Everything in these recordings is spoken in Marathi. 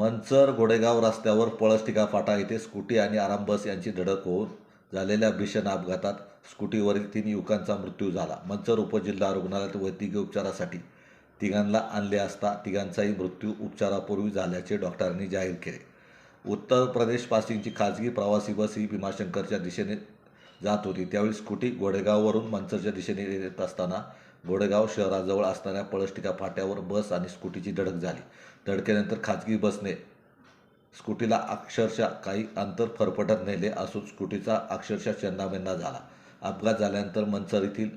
मंचर गोडेगाव रस्त्यावर पळसटिका फाटा येथे स्कूटी आणि आराम बस यांची धडक होऊन झालेल्या भीषण अपघातात स्कूटीवरील तीन युवकांचा मृत्यू झाला. मंचर उपजिल्हा रुग्णालयात वैद्यकीय उपचारासाठी तिघांना आणले असता तिघांचाही मृत्यू उपचारापूर्वी झाल्याचे डॉक्टरांनी जाहीर केले. उत्तर प्रदेश पासिंगची खाजगी प्रवासी बस ही भीमाशंकरच्या दिशेने जात होती. त्यावेळी स्कूटी गोडेगाववरून मंचरच्या दिशेने येत असताना घोडेगाव शहराजवळ असणाऱ्या पळसटिका फाट्यावर बस आणि स्कूटीची धडक झाली. धडकेनंतर खाजगी बसने स्कूटीला अक्षरशः काही अंतर फरफटत नेले असून स्कूटीचा अक्षरशः चेंदामेंदा झाला. अपघात झाल्यानंतर मंचर येथील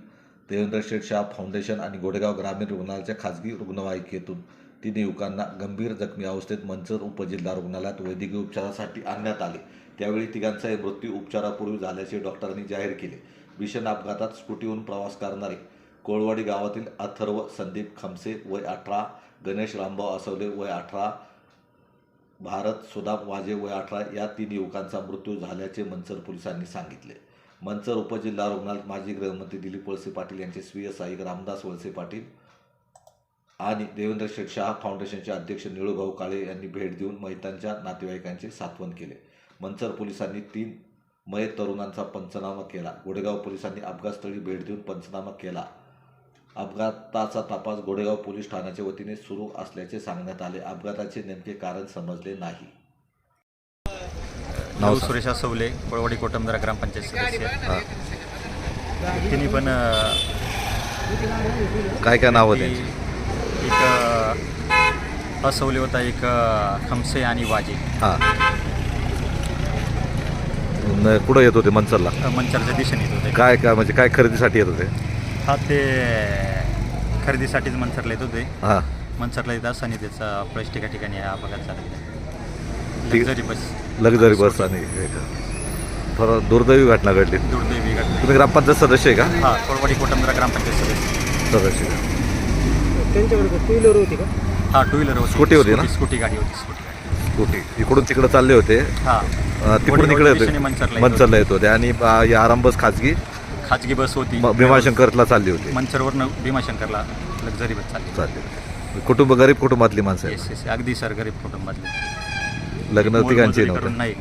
देवेंद्र शेठ शाह फाउंडेशन आणि गोडेगाव ग्रामीण रुग्णालयाच्या खाजगी रुग्णवाहिकेतून तीन युवकांना गंभीर जखमी अवस्थेत मंचर उपजिल्हा रुग्णालयात वैद्यकीय उपचारासाठी आणण्यात आले. त्यावेळी तिघांचाही मृत्यू उपचारापूर्वी झाल्याचे डॉक्टरांनी जाहीर केले. भीषण अपघातात स्कूटीहून प्रवास करणारे कोळवाडी गावातील अथर्व संदीप खमसे वय अठरा गणेश रामभाऊ असवले वय अठरा भारत सुदाम वाजे वय अठरा या तीन युवकांचा मृत्यू झाल्याचे मंचर पोलिसांनी सांगितले. मंचर उपजिल्हा रुग्णालयात माजी गृहमंत्री दिलीप वळसे पाटील यांचे स्वीय सहाय्यक रामदास वळसे पाटील आणि देवेंद्र शेठशाह फाउंडेशनचे अध्यक्ष निळूभाऊ काळे यांनी भेट देऊन महितांच्या नातेवाईकांचे सात्वन केले. मंचर पोलिसांनी तीन मयत तरुणांचा पंचनामा केला. गोडेगाव पोलिसांनी अपघातस्थळी भेट देऊन पंचनामा केला. अपघाताचा तपास गोडेगाव पोलीस ठाण्याच्या वतीने सुरू असल्याचे सांगण्यात आले. अपघाताचे नेमके कारण समजले नाही. नाव सुरेश सवले कोळवाडी कोटमदरा ग्रामपंचायत सदस्य. तिन्ही पण काय काय नाव ती- एक असवले होता एक खमसे आणि वाजे. हां. कुठं येत होते? मंचरला? मंचरच्या दिशेने येत होते. काय काय म्हणजे काय खरेदीसाठी येत होते? हा ते खरेदीसाठीच मंचरला येत होते. हां. मंचरला येत असताना त्याचा प्लॅस्टिका ठिकाणी हा अपघात झाला. ठीक- लक्झरी बस लक्झरी बस आणि हे का. थोडं दुर्दैवी घटना घडली. दुर्दैवी घटना. तुम्ही ग्रामपंचायत सदस्य आहे का? हा कोळवाडी कोटमदरा ग्रामपंचायत सदस्य. सदस्य. का? त्यांच्याकडे टू व्हीलर होती का? हा टू व्हीलर होती. स्कूटी होती ना? स्कूटी गाडी होती स्कूटी गाडी. स्कूटी इकडून तिकडे चालले होते. हा. अं, तिकडून इकडे दिशेने होते मंचरला येत मंचरला येत होते. आणि अं, ही आराम बस खाजगी खाजगी बस होती. म- भीमाशंकरला चालली होती. मंचरवरनं भीमाशंकरला लक्झरी बस चालली. चालली. होती. कुटुंब गरीब कुटुंबातली माणसं आहेत. येस येस अगदी सर गरीब कुटुंबातले. लग्न तिघांची मोलमजुरी करून नव्हतं. नाही.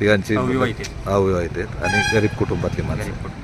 तिघांची अविवाहित आहेत. अविवाहित आहेत. आणि गरीब कुटुंबातली माणसं गरीब कुटुंब.